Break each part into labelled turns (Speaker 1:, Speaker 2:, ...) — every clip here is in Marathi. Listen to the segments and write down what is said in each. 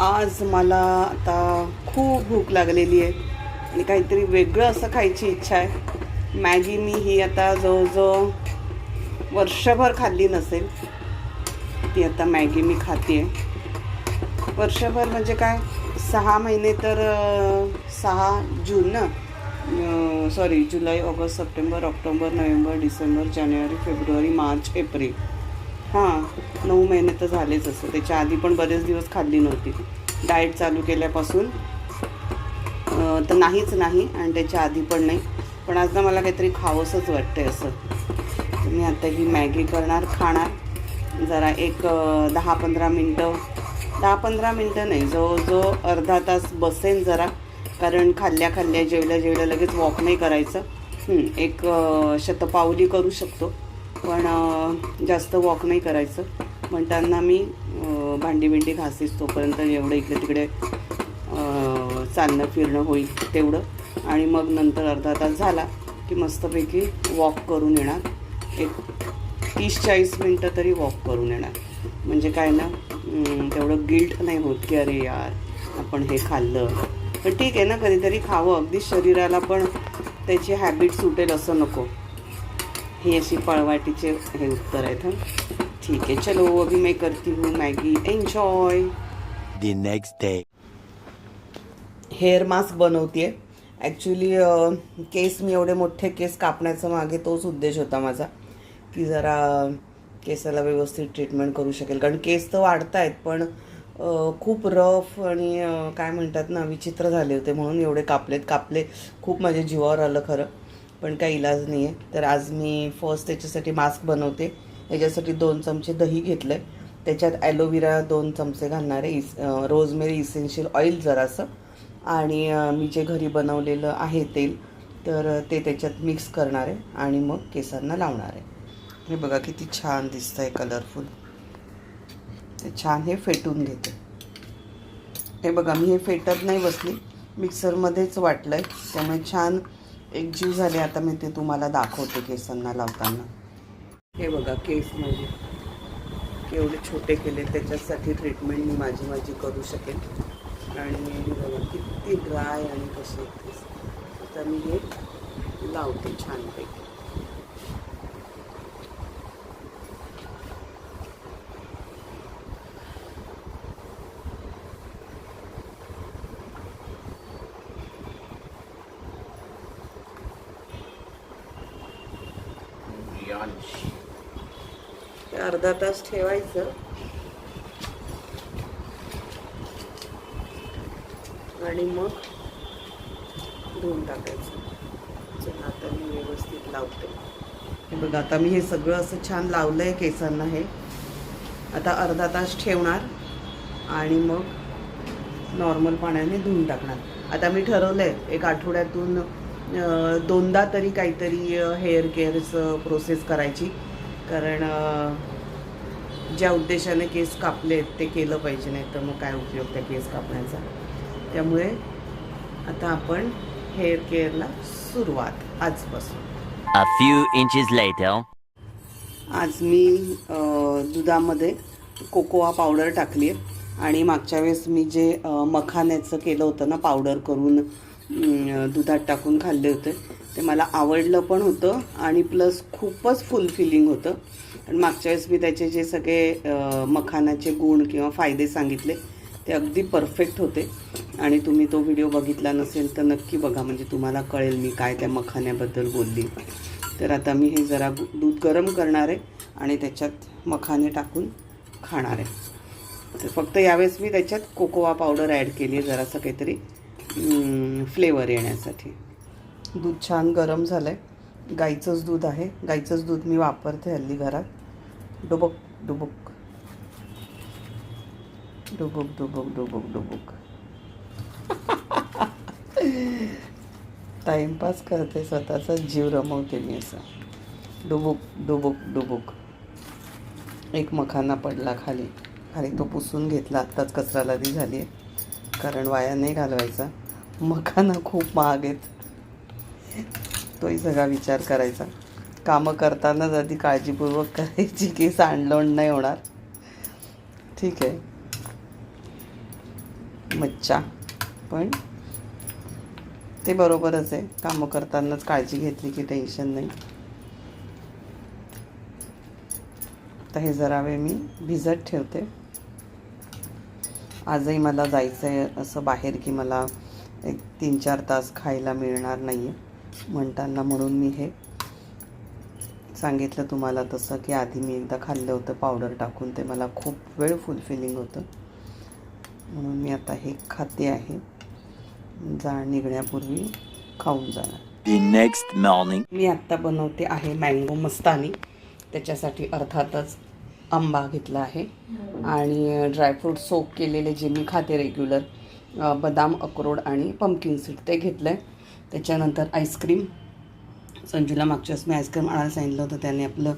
Speaker 1: आज मला आता खूप भूक लागलेली आहे आणि काहीतरी वेगळं असं खायची इच्छा आहे. मॅगी मी ही आता जवळजवळ वर्षभर खाल्ली नसेल ती आता मॅगी मी खाते वर्षभर म्हणजे काय? सहा महिने तर सहा जून ना? सॉरी जुलै ऑगस्ट सप्टेंबर ऑक्टोबर नोव्हेंबर डिसेंबर जानेवारी फेब्रुवारी मार्च एप्रिल. हां नऊ महिने तर झालेच असं. त्याच्या आधी पण बरेच दिवस खाल्ली नव्हती. डाएट चालू केल्यापासून. तर नाहीच नाही आणि त्याच्या आधी पण नाही. पण आज ना मला काहीतरी खावंसंच वाटतंय असं. तर मी आता ही मॅगी करणार खाणार. जरा एक दहा पंधरा मिनटं दहा पंधरा मिनटं नाही जवळजवळ अर्धा तास बसेन जरा. कारण खाल्ल्या खाल्ल्या जेवल्या जेवल्या लगेच वॉक नाही करायचं. एक शतपावली करू शकतो. पण जास्त वॉक नाही करायचं. म्हणताना मी भांडी बिंडी घासीस तोपर्यंत एवढं इकडे तिकडे चालणं फिरणं होईल तेवढं. आणि मग नंतर अर्धा तास झाला की मस्तपैकी वॉक करून येणार. एक तीस चाळीस मिनटं तरी वॉक करून येणार. म्हणजे काय ना तेवढं गिल्ट नाही होत की अरे यार आपण हे खाल्लं. पण ठीक आहे ना कधीतरी खावं. अगदी शरीराला पण त्याची हॅबिट सुटेल असं नको. ही अशी पळवाटीचे हे उत्तर आहेत हं. ठीक आहे चलो अभी मैं करती हूँ Maggi. Enjoy
Speaker 2: the next day.
Speaker 1: Hair mask बनवते ॲक्च्युली केस मी एवढे मोठे केस कापण्याचा मागे तोच उद्देश होता माझा की जरा केसाला व्यवस्थित ट्रीटमेंट करू शकेल. कारण केस तर वाढत आहेत पण खूप रफ आणि काय म्हणतात ना विचित्र झाले होते म्हणून एवढे कापलेत. कापले खूप माझ्या जीवावर आलं खरं. पण काही इलाज नाही आहे तर आज मी फर्स्ट त्याच्यासाठी मास्क बनवते. याच्यासाठी दोन चमचे दही घेतलं आहे त्याच्यात ॲलोवेरा दोन चमचे घालणार आहे. इस रोजमेरी इसेन्शियल ऑइल जरासं. आणि मी जे घरी बनवलेलं आहे तेल तर ते त्याच्यात मिक्स करणार आहे आणि मग केसांना लावणार आहे. हे बघा किती छान दिसतं आहे कलरफुल ते छान हे फेटून घेते. हे बघा मी हे फेटत नाही बसली. मिक्सरमध्येच वाटलं आहे त्यामुळे छान एक जीव झाले आता मी ते तुम्हाला दाखवते केसांना लावताना. हे बघा केस माझे. केवढे छोटे केले त्याच्यासाठी ट्रीटमेंट मी माझी माझी करू शकेन. आणि बघा किती ड्राय आणि कसे केस. आता मी हे लावते छानपैकी ते अर्धा तास ठेवायचं. आणि मग धुवून टाकायचं. चला आता मी व्यवस्थित लावते. हे बघा आता मी हे सगळं असं छान लावलं आहे केसांना हे. आता अर्धा तास ठेवणार आणि मग नॉर्मल पाण्याने धुवून टाकणार. आता मी ठरवलं आहे एक आठवड्यातून दोनदा तरी काहीतरी हेअर केअरचं प्रोसेस करायची. कारण ज्या उद्देशाने केस कापले ते केलं पाहिजे नाही तर मग काय उपयोग त्या केस कापण्याचा? त्यामुळे आता आपण हेअर केअरला सुरुवात आजपासून.
Speaker 2: A few inches later.
Speaker 1: आज मी दुधामध्ये कोकोआ पावडर टाकली आहे आणि मागच्या वेळेस मी जे मखाण्याचं केलं होतं ना पावडर करून दुधात टाकून खाल्ले होते ते मला आवडलं पण होतं आणि प्लस खूपच फुल फिलिंग होतं. आणि मागच्या वेळेस मी त्याचे जे सगळे मखानाचे गुण किंवा फायदे सांगितले ते अगदी परफेक्ट होते. आणि तुम्ही तो व्हिडिओ बघितला नसेल तर नक्की बघा म्हणजे तुम्हाला कळेल मी काय त्या मखाण्याबद्दल बोलली. तर आता मी हे जरा दूध गरम करणार आहे आणि त्याच्यात मखाने टाकून खाणार आहे. तर फक्त यावेळेस मी त्याच्यात कोकोवा पावडर ॲड केली आहे जरासं काहीतरी फ्लेवर येण्यासाठी. दूध छान गरम झालं आहे गाईचंच दूध आहे. गाईचंच दूध मी वापरते हल्ली घरात. डुबुक डुबुक. डुबुक डुबुक डुबुक डुबुक. टाइमपास करते स्वतःचा जीव रमवते मी असं. डुबुक डुबुक डुबुक. एक मखाना पडला खाली. खाली तो पुसून घेतला. आत्ताच कचरा लादी झाली आहे कारण वाया नाही घालवायचा. मखाना खूप महाग आहेत. तोही सगळा विचार करायचा. कामं करतानाच आधी काळजीपूर्वक करायची की सांडलोण नाही होणार. ठीक आहे. मच्छा पण ते बरोबरच आहे. कामं करतानाच काळजी घेतली की टेन्शन नाही. तर हे जरा वेळ मी भिजत ठेवते. आजही मला जायचं आहे असं बाहेर की मला एक तीन चार तास खायला मिळणार नाही आहे म्हणताना म्हणून मी हे सांगितलं तुम्हाला तसं की आधी मी एकदा खाल्लं होतं पावडर टाकून ते मला खूप वेळ फुलफिलिंग होतं. म्हणून मी आता हे खाते आहे. जा निघण्यापूर्वी खाऊन जाणार.
Speaker 2: Next morning.
Speaker 1: मी आत्ता बनवते आहे मँगो मस्तानी. त्याच्यासाठी अर्थातच आंबा घेतला आहे. आणि ड्रायफ्रूट सोप केलेले जे मी खाते रेग्युलर बदाम अक्रोड आणि पंपकिन सीड ते घेतलं आहे त्याच्यानंतर आईस्क्रीम संजूला मागच्यास मी आईस्क्रीम आणायला सांगितलं होतं त्याने आपलं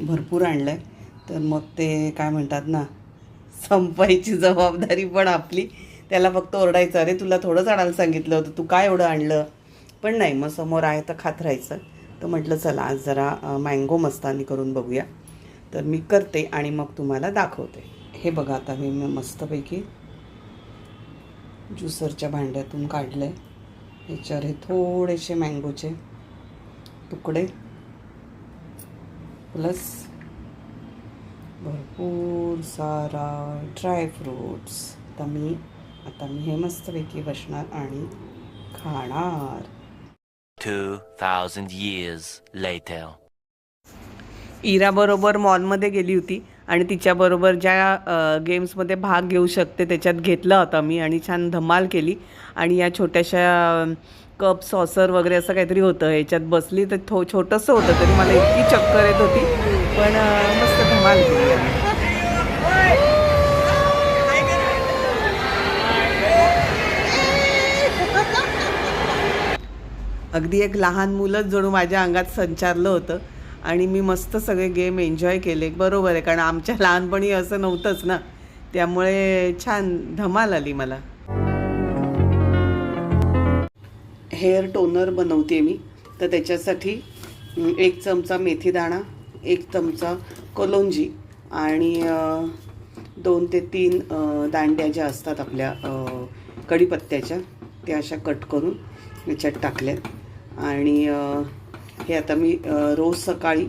Speaker 1: भरपूर आणलं आहे तर मग ते काय म्हणतात ना संपायची जबाबदारी पण आपली. त्याला फक्त ओरडायचं अरे तुला थोडंच आणायला सांगितलं होतं तू काय एवढं आणलं? पण नाही मग समोर आहे तर खात राहायचं. तर म्हटलं चला आज जरा मँगो मस्तानी करून बघूया. तर मी करते आणि मग तुम्हाला दाखवते. हे बघा आता मी मी मस्तपैकी ज्युसरच्या भांड्यातून काढलं आहे याच्यावर हे थोडेसे मँगोचे तुकडे प्लस भरपूर सारा ड्रायफ्रूट्स आता मी आता मी हे मस्तपैकी बसणार आणि खाणार.
Speaker 2: 2,000 years later.
Speaker 1: इराबरोबर मॉलमध्ये गेली होती आणि तिच्याबरोबर ज्या गेम्समध्ये भाग घेऊ शकते त्याच्यात घेतला होता मी आणि छान धमाल केली. आणि या छोट्याशा कप सॉसर वगैरे असं काहीतरी होतं. ह्याच्यात बसली तर थो छोटंसं होतं तरी मला इतकी चक्कर येत होती. पण मस्त धमाल केली आम्ही. अगदी एक लहान मुलंच जणू माझ्या अंगात संचारलं होतं. आणि मी मस्त सगळे गेम एन्जॉय केले. बरोबर आहे कारण आमच्या लहानपणी असं नव्हतंच ना. त्यामुळे छान धमाल आली मला. हेअर टोनर बनवते मी. तर त्याच्यासाठी एक चमचा मेथी दाणा एक चमचा कलोंजी आणि दोन ते तीन दांड्या ज्या असतात आपल्या कढीपत्त्याच्या त्या अशा कट करून याच्यात टाकल्या आणि हे आता मी रोज सकाळी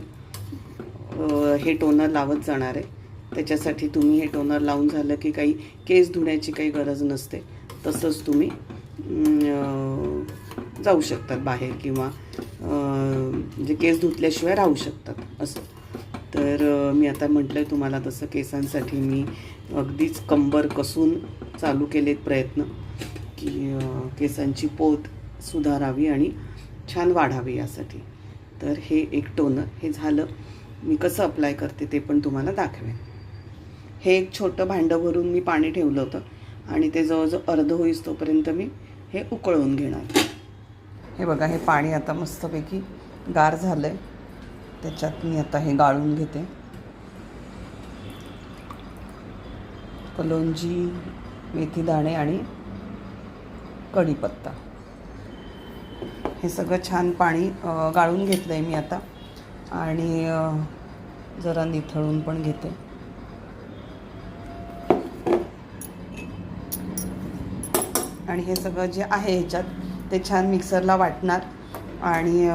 Speaker 1: हे टोनर लावत जाणार आहे. त्याच्यासाठी तुम्ही हे टोनर लावून झालं की काही केस धुण्याची काही गरज नसते. तसंच तुम्ही जाऊ शकतात बाहेर किंवा म्हणजे केस धुतल्याशिवाय राहू शकतात असं. तर मी आता म्हटलं आहे तुम्हाला तसं केसांसाठी मी अगदीच कंबर कसून चालू केलेत प्रयत्न की केसांची पोत सुधारावी आणि छान वाढावी यासाठी. तर हे एक टोनर हे झालं. मी कसं अप्लाय करते ते पण तुम्हाला दाखवेन. हे एक छोटं भांडं भरून मी पाणी ठेवलं होतं आणि ते जवळजवळ अर्ध होईस तोपर्यंत मी हे उकळवून घेणार. हे बघा हे पाणी आता मस्तपैकी गार झालं आहे त्याच्यात मी आता हे गाळून घेते. कलोंजी मेथी दाणे आणि कढीपत्ता. हे सगळं छान पाणी गाळून घेतलं आहे मी आता. आणि जरा निथळून पण घेते. आणि हे सगळं जे आहे ह्याच्यात ते छान मिक्सरला वाटणार आणि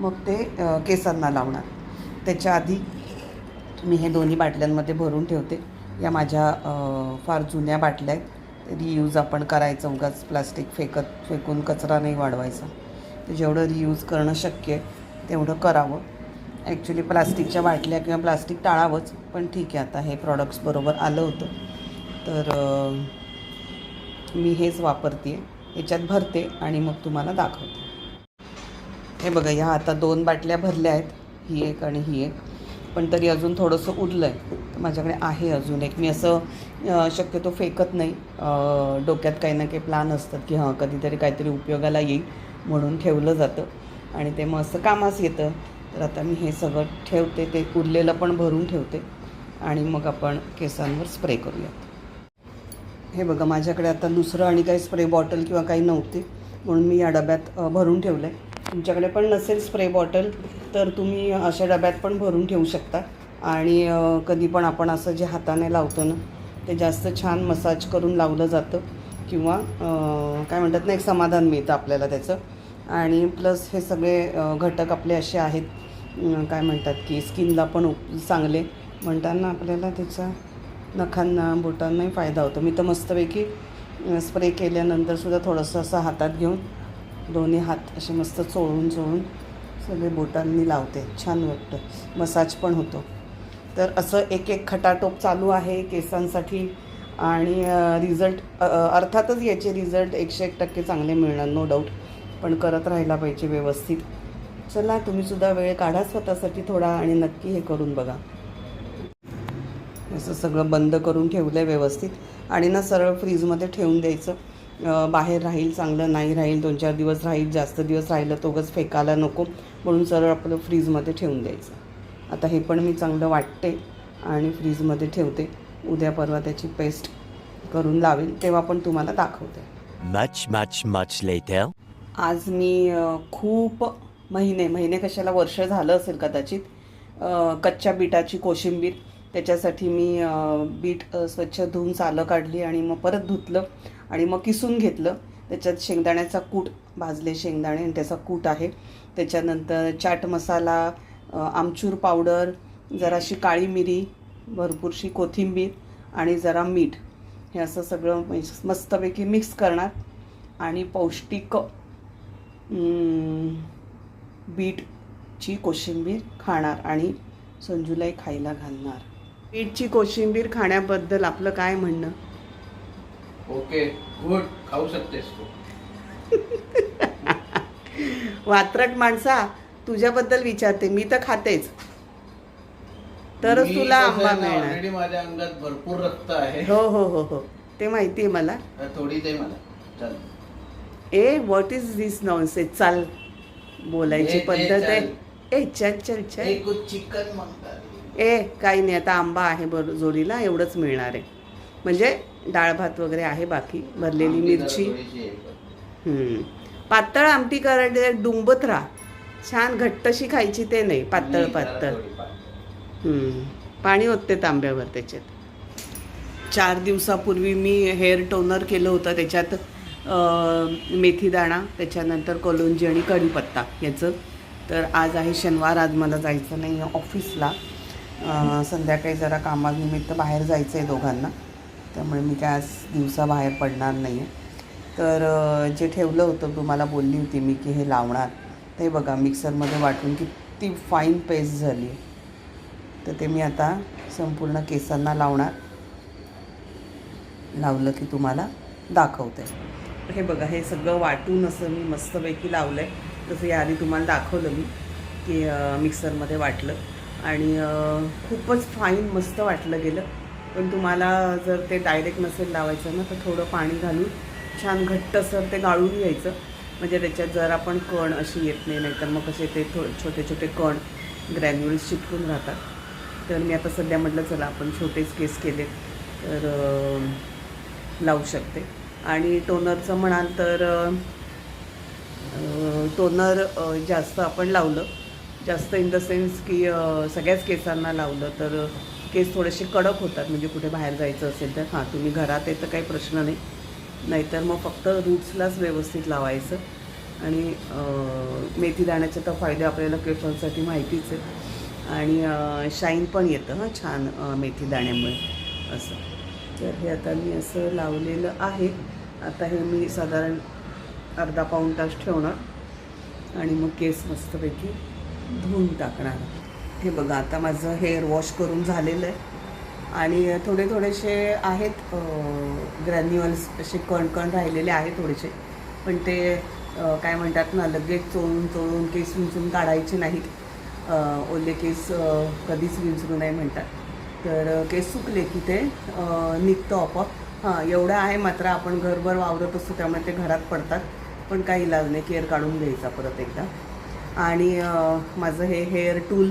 Speaker 1: मग ते केसांना लावणार. त्याच्या आधी मी हे दोन्ही बाटल्यांमध्ये भरून ठेवते. या माझ्या फार जुन्या बाटल्या आहेत. रियूज आपण करायचं उगाच प्लास्टिक फेकत फेकून कचरा नाही वाढवायचा. तर जेवढं रियूज करणं शक्य आहे तेवढं करावं. ॲक्च्युली प्लास्टिकच्या बाटल्या किंवा प्लास्टिक टाळावंच पण ठीक आहे आता हे प्रॉडक्ट्स बरोबर आलं होतं. तर मी हेच वापरते ह्याच्यात भरते आणि मग तुम्हाला दाखवते. हे बघा ह्या आता दोन बाटल्या भरल्या आहेत. ही एक आणि ही एक. पण तरी अजून थोडंसं उरलं आहे तर माझ्याकडे आहे अजून एक. मी असं शक्यतो फेकत नाही. डोक्यात काही ना काही प्लान असतात की हां कधीतरी काहीतरी उपयोगाला येईल म्हणून ठेवलं जातं. आणि ते मग असं कामास येतं. तर आता मी हे सगळं ठेवते. ते उरलेलं पण भरून ठेवते. आणि मग आपण केसांवर स्प्रे करूयात. हे बघा माझ्याकडे आता दुसरं आणि काही स्प्रे बॉटल किंवा काही नव्हते म्हणून मी या डब्यात भरून ठेवलं आहे तुमच्याकडे पण नसेल स्प्रे बॉटल तर तुम्ही अशा डब्यात पण भरून ठेवू शकता. आणि कधी पण आपण असं जे हाताने लावतो ना ते जास्त छान मसाज करून लावलं जातं किंवा काय म्हणतात ना एक समाधान मिळतं आपल्याला त्याचं. आणि प्लस हे सगळे घटक आपले असे आहेत. काय म्हणतात की स्किनला पण चांगले. म्हणताना आपल्याला त्याचा नखांना बोटांनाही फायदा होतो. मी तर मस्तपैकी स्प्रे केल्यानंतरसुद्धा थोडंसं असं हातात घेऊन दोन्ही हात असे मस्त चोळून चोळून सगळे बोटांनी लावते. छान वाटतं. मसाज पण होतो. तर असं एक एक खटाटोप चालू आहे केसांसाठी आणि रिझल्ट अर्थातच याचे रिझल्ट एकशे एक टक्के चांगले मिळणार नो डाऊट पण करत राहायला पाहिजे व्यवस्थित. चला तुम्ही सुद्धा वेळ काढा स्वतःसाठी थोडा आणि नक्की हे करून बघा. असं सगळं बंद करून ठेवलं आहे व्यवस्थित. आणि ना सरळ फ्रीजमध्ये ठेवून द्यायचं. बाहेर राहील चांगलं नाही राहील दोन चार दिवस राहील जास्त दिवस राहिलं तर उगाच फेकायला नको. म्हणून सरळ आपलं फ्रीजमध्ये ठेवून द्यायचं. आता हे पण मी चांगलं वाटते आणि फ्रीजमध्ये ठेवते. उद्या परवा त्याची पेस्ट करून लावेल तेव्हा पण तुम्हाला दाखवते.
Speaker 2: Much, much later.
Speaker 1: आज मी खूप महिने महिने कशाला वर्ष झालं असेल कदाचित कच्च्या बीटाची कोशिंबीर. त्याच्यासाठी मी बीट स्वच्छ धुवून सालं काढली आणि मग परत धुतलं आणि मग किसून घेतलं. त्याच्यात शेंगदाण्याचा कूट भाजले शेंगदाणे आणि त्याचा कूट आहे. त्याच्यानंतर चाट मसाला आमचूर पावडर जराशी काळी मिरी भरपूरशी कोथिंबीर आणि जरा मीठ. हे असं सगळं मस्तपैकी मिक्स करणार. आणि पौष्टिक बीटची कोशिंबीर खाणार आणि संजूलाही खायला घालणार. बीटची कोशिंबीर खाण्याबद्दल आपलं काय म्हणणं?
Speaker 3: Okay good. खाऊ शकतेस तू.
Speaker 1: वात्रट माणसा तुझ्याबद्दल विचारते. मी तर खातेच. तरच तुला आंबा मिळणार.
Speaker 3: ऑलरेडी माझ्या अंगात भरपूर रक्त आहे.
Speaker 1: हो हो हो हो. ते माहिती आहे मला.
Speaker 3: तर थोडी दे मला. चल.
Speaker 1: ए व्हॉट इज दिस नॉनसेज चाल. बोलायची
Speaker 3: ए, ए,
Speaker 1: पद्धत आहे.
Speaker 3: चल.
Speaker 1: ए चल चल चल.
Speaker 3: एक चिकन म्हणतात
Speaker 1: ए काही नाही आता आंबा आहे बरं जोडीला एवढंच मिळणार आहे. म्हणजे डाळ भात वगैरे आहे बाकी भरलेली मिरची. पातळ आमटी करायला डुंबत राहा छान घट्टशी खायची ते नाही पातळ पातळ. पाणी ओतते तांब्यावर त्याच्यात. चार दिवसापूर्वी मी हेअर टोनर केलं होतं त्याच्यात मेथी दाणा त्याच्यानंतर कोलोंजी आणि कढीपत्ता याचं. तर आज आहे शनिवार आज मला जायचं नाही आहे ऑफिसला. संध्याकाळी जरा कामानिमित्त बाहेर जायचं आहे दोघांना. त्यामुळे मी काय आज दिवसा बाहेर पडणार नाही आहे तर जे ठेवलं होतं तुम्हाला बोलली होती मी की हे लावणार. ते बघा मिक्सरमध्ये वाटून किती फाईन पेस्ट झाली तर ते मी आता संपूर्ण केसांना लावणार. लावलं की तुम्हाला दाखवते हे बघा हे सगळं वाटून असं मी मस्तपैकी लावलं आहे तसं याआधी तुम्हाला दाखवलं मी की मिक्सरमध्ये वाटलं. आणि खूपच फाईन मस्त वाटलं गेलं. पण तुम्हाला जर ते डायरेक्ट नसेल लावायचं ना तर थोडं पाणी घालून छान घट्टसर ते गाळून घ्यायचं. म्हणजे त्याच्यात जर आपण कण अशी येत नाही नाहीतर मग कसे ते थो छोटे छोटे कण ग्रॅन्युअल्स चिटकून राहतात. तर मी आता सध्या म्हटलं चला आपण छोटेच केस केले तर लावू शकते. आणि टोनरचं म्हणाल तर टोनर जास्त आपण लावलं. जास्त इन द सेन्स की सगळ्याच केसांना लावलं तर केस थोडेसे कडक होतात. म्हणजे कुठे बाहेर जायचं असेल तर. हां तुम्ही घरात आहे तर काही प्रश्न नाही. नाहीतर मग फक्त रूट्सलाच व्यवस्थित लावायचं. आणि मेथी दाण्याचे तर फायदे आपल्याला केसांसाठी माहितीच आहे. आणि शाईन पण येतं हां छान मेथी दाण्यामुळे. असं. तर हे आता मी असं लावलेलं आहे. आता हे मी साधारण अर्धा पाऊण तास ठेवणार. आणि मग केस मस्तपैकी धुवून टाकणार. हे बघा आता माझं हेअर वॉश करून झालेलं आहे. आणि थोडे थोडेसे आहेत ग्रॅन्युअल्स असे कणकण राहिलेले आहेत थोडेसे. पण ते काय म्हणतात ना लगेच चोळून चोळून केस विंचून काढायचे नाहीत. ओले केस कधीच विंचरू नाही म्हणतात. तर केस सुकले की ते निघतं आपोआप. हां एवढं आहे मात्र आपण घरभर वावरत असतो त्यामुळे ते घरात पडतात. पण काही इलाज नाही केअर काढून घ्यायचा परत एकदा. आणि माझं हे हेअर टूल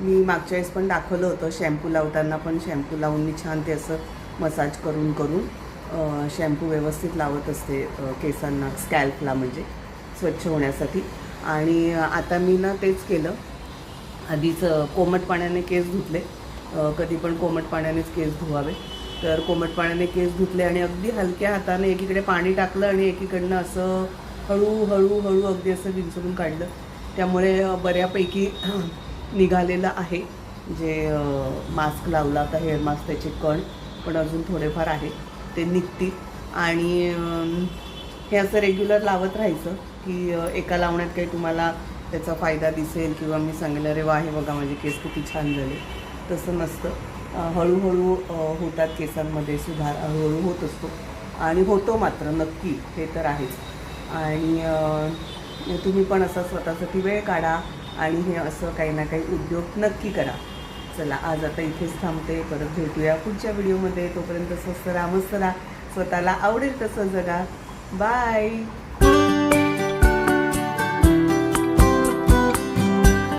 Speaker 1: मी मागच्या वेळेस पण दाखवलं होतं. शॅम्पू लावताना पण शॅम्पू लावून मी छान ते असं मसाज करून करून शॅम्पू व्यवस्थित लावत असते केसांना स्कॅल्पला म्हणजे स्वच्छ होण्यासाठी. आणि आता मी ना तेच केलं. आधीच कोमट पाण्याने केस धुतले. कधी पण कोमट पाण्यानेच केस धुवावे. तर कोमट पाण्याने केस धुतले आणि अगदी हलक्या हाताने एकीकडे पाणी टाकलं आणि एकीकडनं असं हळू हळू अगदी असं विंचरून काढलं. त्यामुळे बऱ्यापैकी निघालेलं आहे. जे मास्क लावला होता हेअर मास्क त्याचे कण पण अजून थोडेफार आहे ते निघतील. आणि हे असं रेग्युलर लावत राहायचं की एका लावण्यात काही तुम्हाला त्याचा फायदा दिसेल किंवा मी सांगेल अरे वा हे बघा माझे केस किती छान झाले. तसं नसतं. हळूहळू होतात केसांमध्ये सुधार हळूहळू होत असतो. आणि होतो मात्र नक्की. हे तर आहेच. आणि म्हणजे तुम्ही पण असा स्वतःसाठी वेळ काढा आणि हे असं काही ना काही उद्योग नक्की करा. चला आज आता इथेच थांबते. परत भेटूया पुढच्या व्हिडिओमध्ये. तोपर्यंत स्वस्त रामस्त राहा. स्वतःला आवडेल तसं जगा. बाय